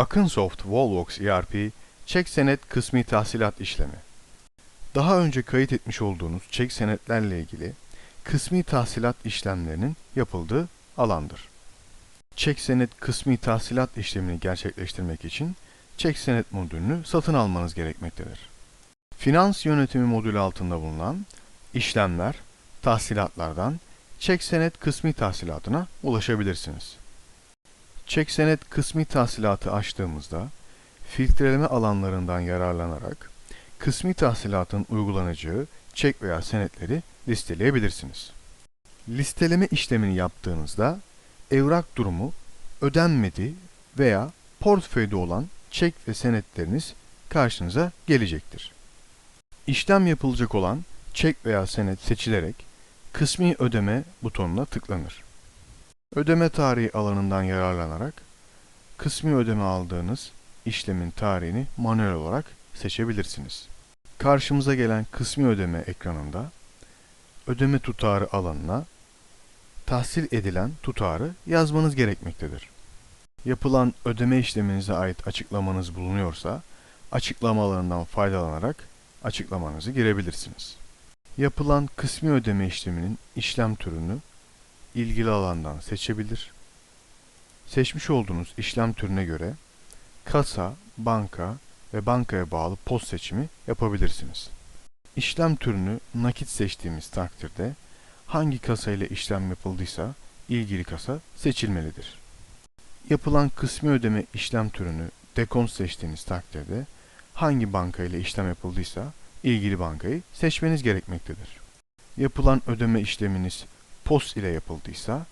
Akınsoft Wallbox ERP çek senet kısmi tahsilat işlemi. Daha önce kayıt etmiş olduğunuz çek senetlerle ilgili kısmi tahsilat işlemlerinin yapıldığı alandır. Çek senet kısmi tahsilat işlemini gerçekleştirmek için çek senet modülünü satın almanız gerekmektedir. Finans yönetimi modülü altında bulunan işlemler, tahsilatlardan çek senet kısmi tahsilatına ulaşabilirsiniz. Çek senet kısmi tahsilatı açtığımızda filtreleme alanlarından yararlanarak kısmi tahsilatın uygulanacağı çek veya senetleri listeleyebilirsiniz. Listeleme işlemini yaptığınızda evrak durumu ödenmedi veya portföyde olan çek ve senetleriniz karşınıza gelecektir. İşlem yapılacak olan çek veya senet seçilerek kısmi ödeme butonuna tıklanır. Ödeme tarihi alanından yararlanarak kısmi ödeme aldığınız işlemin tarihini manuel olarak seçebilirsiniz. Karşımıza gelen kısmi ödeme ekranında ödeme tutarı alanına tahsil edilen tutarı yazmanız gerekmektedir. Yapılan ödeme işleminize ait açıklamanız bulunuyorsa açıklamalarından faydalanarak açıklamanızı girebilirsiniz. Yapılan kısmi ödeme işleminin işlem türünü ilgili alandan seçebilir. Seçmiş olduğunuz işlem türüne göre kasa, banka ve bankaya bağlı post seçimi yapabilirsiniz. İşlem türünü nakit seçtiğimiz takdirde hangi kasa ile işlem yapıldıysa ilgili kasa seçilmelidir. Yapılan kısmi ödeme işlem türünü dekont seçtiğiniz takdirde hangi banka ile işlem yapıldıysa ilgili bankayı seçmeniz gerekmektedir. Yapılan ödeme işleminiz POS ile yapıldıysa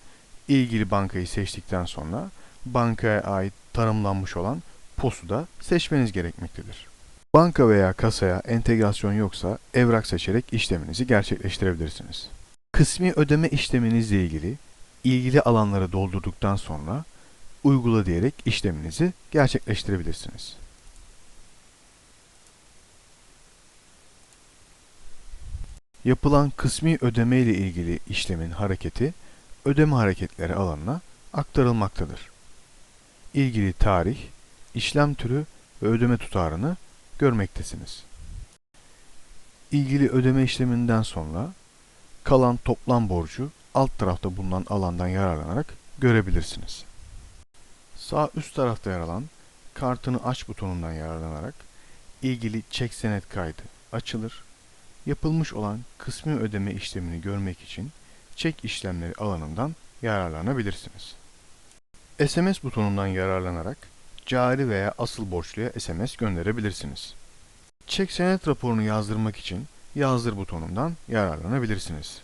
ilgili bankayı seçtikten sonra bankaya ait tanımlanmış olan POS'u da seçmeniz gerekmektedir. Banka veya kasaya entegrasyon yoksa evrak seçerek işleminizi gerçekleştirebilirsiniz. Kısmi ödeme işleminizle ilgili ilgili alanları doldurduktan sonra uygula diyerek işleminizi gerçekleştirebilirsiniz. Yapılan kısmi ödeme ile ilgili işlemin hareketi ödeme hareketleri alanına aktarılmaktadır. İlgili tarih, işlem türü ve ödeme tutarını görmektesiniz. İlgili ödeme işleminden sonra kalan toplam borcu alt tarafta bulunan alandan yararlanarak görebilirsiniz. Sağ üst tarafta yer alan kartını aç butonundan yararlanarak ilgili çek senet kaydı açılır. Yapılmış olan kısmi ödeme işlemini görmek için çek işlemleri alanından yararlanabilirsiniz. SMS butonundan yararlanarak cari veya asıl borçluya SMS gönderebilirsiniz. Çek senet raporunu yazdırmak için yazdır butonundan yararlanabilirsiniz.